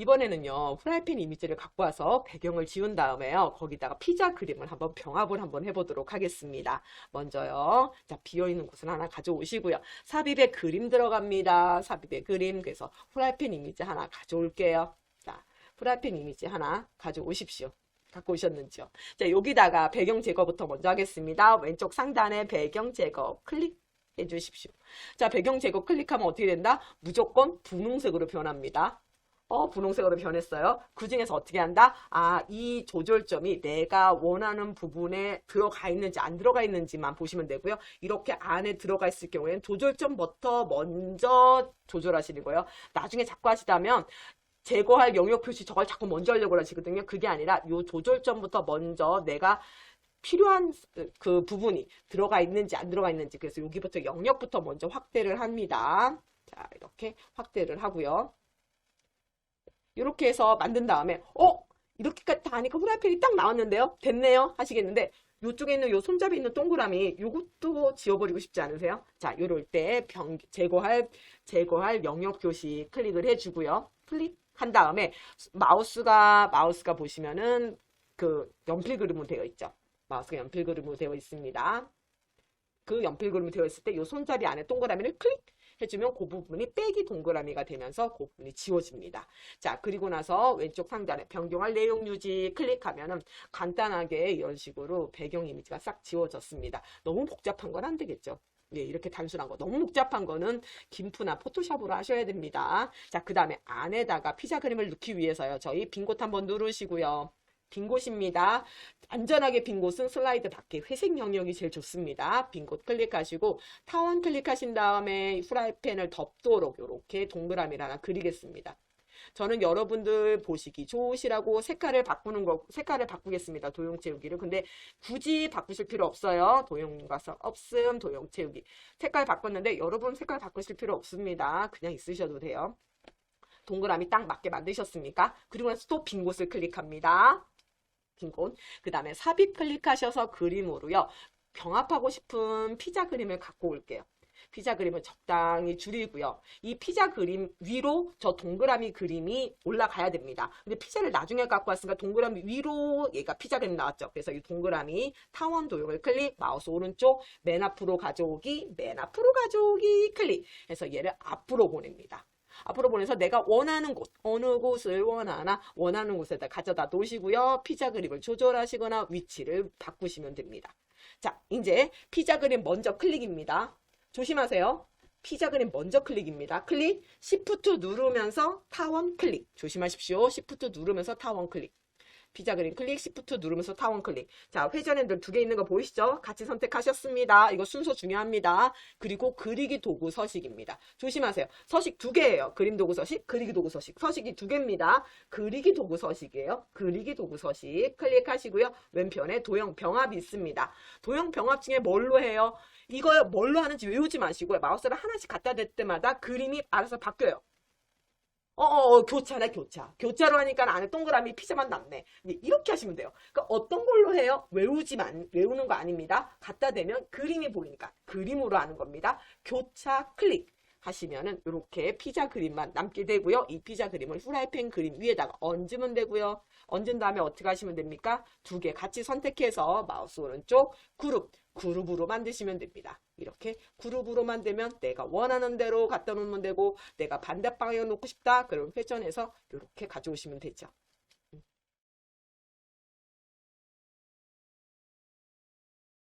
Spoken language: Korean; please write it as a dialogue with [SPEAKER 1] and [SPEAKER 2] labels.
[SPEAKER 1] 이번에는요, 프라이팬 이미지를 갖고 와서 배경을 지운 다음에요, 거기다가 피자 그림을 한번 병합을 한번 해보도록 하겠습니다. 먼저요, 자, 비어있는 곳을 하나 가져오시고요. 삽입에 그림 들어갑니다. 삽입에 그림. 그래서 프라이팬 이미지 하나 가져올게요. 자, 프라이팬 이미지 하나 가져오십시오. 갖고 오셨는지요? 자, 여기다가 배경 제거부터 먼저 하겠습니다. 왼쪽 상단에 배경 제거 클릭 해 주십시오. 자, 배경 제거 클릭하면 어떻게 된다? 무조건 분홍색으로 변합니다. 어, 분홍색으로 변했어요. 그 중에서 어떻게 한다? 아, 이 조절점이 내가 원하는 부분에 들어가 있는지 안 들어가 있는지만 보시면 되고요. 이렇게 안에 들어가 있을 경우에는 조절점부터 먼저 조절하시는 거예요. 나중에 자꾸 하시다면 제거할 영역 표시 저걸 자꾸 먼저 하려고 하시거든요. 그게 아니라 요 조절점부터 먼저 내가 필요한 그 부분이 들어가 있는지 안 들어가 있는지 그래서 여기부터 영역부터 먼저 확대를 합니다. 자, 이렇게 확대를 하고요. 이렇게 해서 만든 다음에 어? 이렇게까지 다 하니까 후라이팬이 딱 나왔는데요? 됐네요? 하시겠는데 이쪽에 있는 요 손잡이 있는 동그라미 요것도 지워버리고 싶지 않으세요? 자, 요럴 때 병, 제거할 제거할 영역 표시 클릭을 해주고요. 클릭한 다음에 마우스가 마우스가 보시면은 그 연필 그림으로 되어 있죠. 마우스가 연필 그림으로 되어 있습니다. 그 연필 그림이 되어 있을 때 요 손잡이 안에 동그라미를 클릭 해주면 그 부분이 빼기 동그라미가 되면서 그 부분이 지워집니다. 자, 그리고 나서 왼쪽 상단에 변경할 내용 유지 클릭하면은 간단하게 이런 식으로 배경 이미지가 싹 지워졌습니다. 너무 복잡한 건 안 되겠죠. 네, 이렇게 단순한 거. 너무 복잡한 거는 김프나 포토샵으로 하셔야 됩니다. 자, 그 다음에 안에다가 피자 그림을 넣기 위해서요. 저희 빈곳 한번 누르시고요. 빈 곳입니다. 안전하게 빈 곳은 슬라이드 밖에 회색 영역이 제일 좋습니다. 빈 곳 클릭하시고 타원 클릭하신 다음에 후라이팬을 덮도록 이렇게 동그라미를 하나 그리겠습니다. 저는 여러분들 보시기 좋으시라고 색깔을 바꾸는 거, 색깔을 바꾸겠습니다. 도형 채우기를. 근데 굳이 바꾸실 필요 없어요. 도형 가서 없음, 도형 채우기. 색깔 바꿨는데 여러분 색깔 바꾸실 필요 없습니다. 그냥 있으셔도 돼요. 동그라미 딱 맞게 만드셨습니까? 그리고 나서 또 빈 곳을 클릭합니다. 빈 곳. 그 다음에 삽입 클릭하셔서 그림으로요. 병합하고 싶은 피자 그림을 갖고 올게요. 피자 그림을 적당히 줄이고요. 이 피자 그림 위로 저 동그라미 그림이 올라가야 됩니다. 근데 피자를 나중에 갖고 왔으니까 동그라미 위로 얘가 피자 그림 나왔죠. 그래서 이 동그라미 타원 도형을 클릭, 마우스 오른쪽 맨 앞으로 가져오기, 맨 앞으로 가져오기 클릭 해서 얘를 앞으로 보냅니다. 앞으로 보내서 내가 원하는 곳, 어느 곳을 원하나 원하는 곳에다 가져다 놓으시고요. 피자 그림을 조절하시거나 위치를 바꾸시면 됩니다. 자, 이제 피자 그림 먼저 클릭입니다. 조심하세요. 피자 그림 먼저 클릭입니다. 클릭, Shift 누르면서 타원 클릭. 조심하십시오. Shift 누르면서 타원 클릭. 피자 그림 클릭, Shift 누르면서 타원 클릭. 자, 회전 핸들 두 개 있는 거 보이시죠? 같이 선택하셨습니다. 이거 순서 중요합니다. 그리고 그리기 도구 서식입니다. 조심하세요. 서식 두 개예요. 그림 도구 서식, 그리기 도구 서식. 서식이 두 개입니다. 그리기 도구 서식이에요. 그리기 도구 서식 클릭하시고요. 왼편에 도형 병합이 있습니다. 도형 병합 중에 뭘로 해요? 이거 뭘로 하는지 외우지 마시고요. 마우스를 하나씩 갖다 댈 때마다 그림이 알아서 바뀌어요. 교차네, 교차. 교차로 하니까 안에 동그라미 피자만 남네. 이제 이렇게 하시면 돼요. 그러니까 어떤 걸로 해요? 외우지만, 외우는 거 아닙니다. 갖다 대면 그림이 보이니까 그림으로 하는 겁니다. 교차 클릭. 하시면은 이렇게 피자 그림만 남게 되고요. 이 피자 그림을 후라이팬 그림 위에다가 얹으면 되고요. 얹은 다음에 어떻게 하시면 됩니까? 두 개 같이 선택해서 마우스 오른쪽 그룹, 그룹으로 만드시면 됩니다. 이렇게 그룹으로 만들면 내가 원하는 대로 갖다 놓으면 되고 내가 반대 방향 놓고 싶다. 그러면 회전해서 이렇게 가져오시면 되죠.